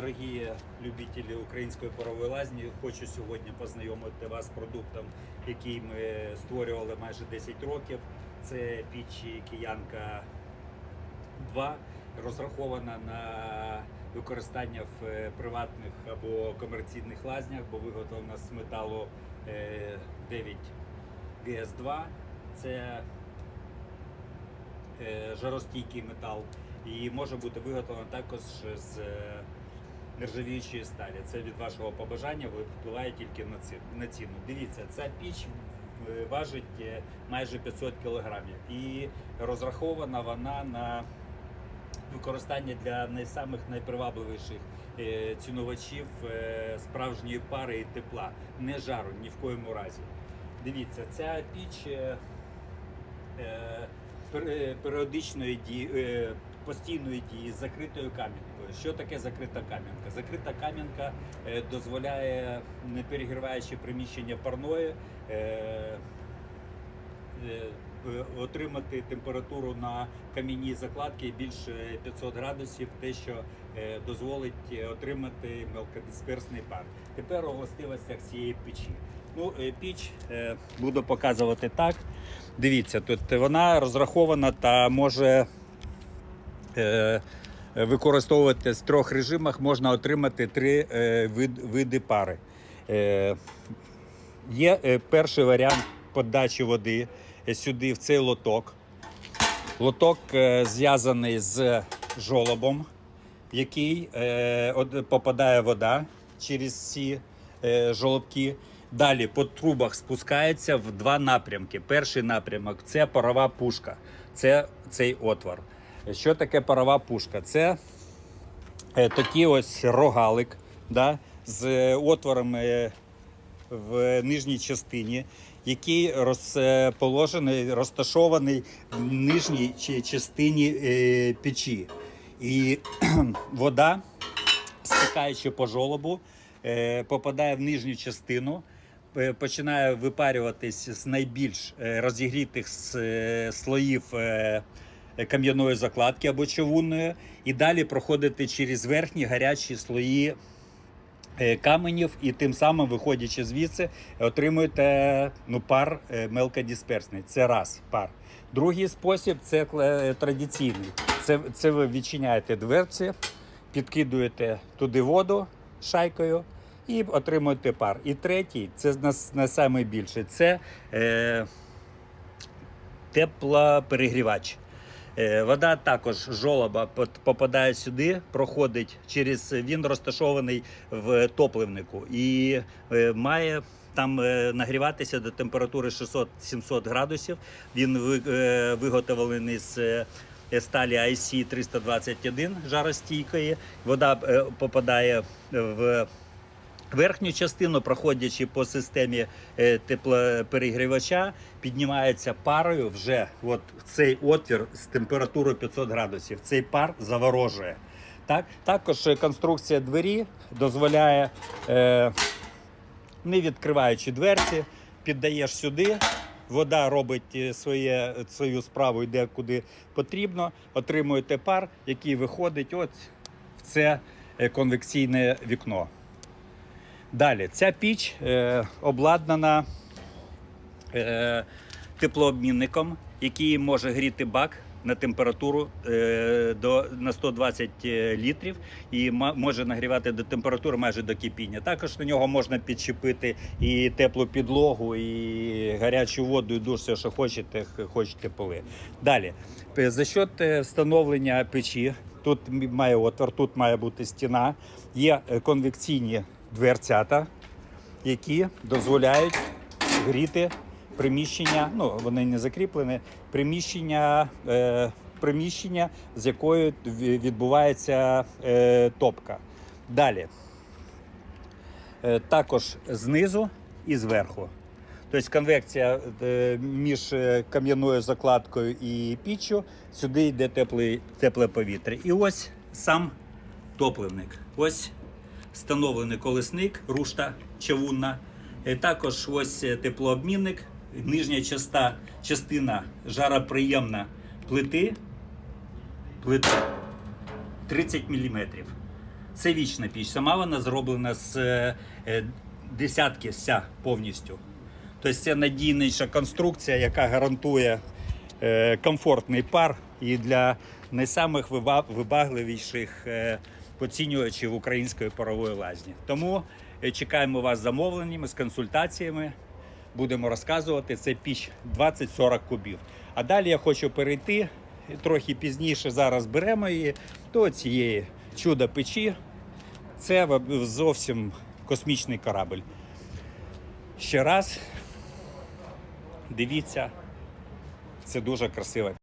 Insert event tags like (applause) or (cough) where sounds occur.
Дорогі любителі української парової лазні, хочу сьогодні познайомити вас з продуктом, який ми створювали майже 10 років. Це піч киянка 2, розрахована на використання в е, приватних або комерційних лазнях, бо виготовлена з металу е, 9 ГС2. Це е, жаростійкий метал і може бути виготовлено також з е, нержавіючої сталі. Це від вашого побажання впливає тільки на ці- на ціну. Дивіться, ця піч е, важить е, майже 500 кг і розрахована вона на використання для найсамих найпривабливіших е, цінувачів справжньої пари і тепла, не жару ні в коєму разі. Дивіться, ця піч періодичної дії, постійної дії з закритою кам'янкою. Що таке закрита кам'янка? Закрита кам'янка е, дозволяє, не перегріваючи приміщення парної, е, е, отримати температуру на кам'яній закладці більше 500 градусів, те, що дозволить отримати мелкодисперсний пар. Тепер у властивостях цієї печі. Ну, піч буду показувати так. Дивіться, тут вона розрахована та може використовувати з трьох режимах, можна отримати три е, види пари. Е, Є е, перший варіант подачі води е, сюди, в цей лоток. Лоток е, зв'язаний з жолобом, в який е, попадає вода через ці е, жолобки. Далі по трубах спускається в два напрямки. Перший напрямок це парова пушка, це цей отвор. Що таке парова пушка? Це е, такий ось рогалик да, з е, отворами в нижній частині, який розположений, розташований в нижній частині е, печі. І (clears throat) вода, стикаючи по жолобу, е, попадає в нижню частину, е, починає випарюватись з найбільш е, розігрітих е, слоїв. Е, Кам'яної закладки або човунної, і далі проходити через верхні гарячі слої е, каменів, і тим самим, виходячи звідси, отримуєте ну, пар е, мелкодисперсний. Це раз пар. Другий спосіб це традиційний. Це, це ви відчиняєте дверці, підкидуєте туди воду шайкою і отримуєте пар. І третій, це найбільше, це е, теплоперегрівач. Е, Вода також жолоба попадає сюди, проходить через він розташований в топливнику і е, має там е, нагріватися до температури 600-700 градусів. Він ви- е, виготовлений з е, сталі IC 321 жаростійкої. Вода е, попадає в Верхню частину, проходячи по системі е, теплоперегрівача, піднімається парою вже от цей отвір з температурою 500 градусів. Цей пар заворожує. Так? Також е, конструкція двері дозволяє, е, не відкриваючи дверці, піддаєш сюди. Вода робить своє, свою справу, йде куди потрібно, отримуєте пар, який виходить от в це конвекційне вікно. Далі, ця піч е, обладнана е, теплообмінником, який може гріти бак на температуру е, до, на 120 літрів і може нагрівати до температури майже до кипіння. Також на нього можна підчепити і теплу підлогу, і гарячу воду, і душ, все, що хочете, хочете поли. Далі, за счет е, встановлення печі, тут має отвор, тут має бути стіна, є е, конвекційні дверцята, які дозволяють гріти приміщення, ну вони не закріплені, приміщення, е, приміщення з якою відбувається е, топка. Далі. Е, також знизу і зверху. Тобто конвекція е, між е, кам'яною закладкою і піччю, сюди йде тепле, тепле повітря. І ось сам топливник. Ось встановлений колесник, рушта чавунна. Е, Також ось е, теплообмінник, нижня часта, частина жароприємна плити, плита 30 мм. Це вічна піч. Сама вона зроблена з е, десятки вся повністю. Тобто це надійніша конструкція, яка гарантує комфортний пар і для найсамих виба- вибагливіших поцінювачів української парової лазні. Тому е, чекаємо вас з замовленнями, з консультаціями. Будемо розказувати. Це піч 20-40 кубів. А далі я хочу перейти трохи пізніше. Зараз беремо її до цієї чудо печі. Це зовсім космічний корабль. Ще раз дивіться, це дуже красиво.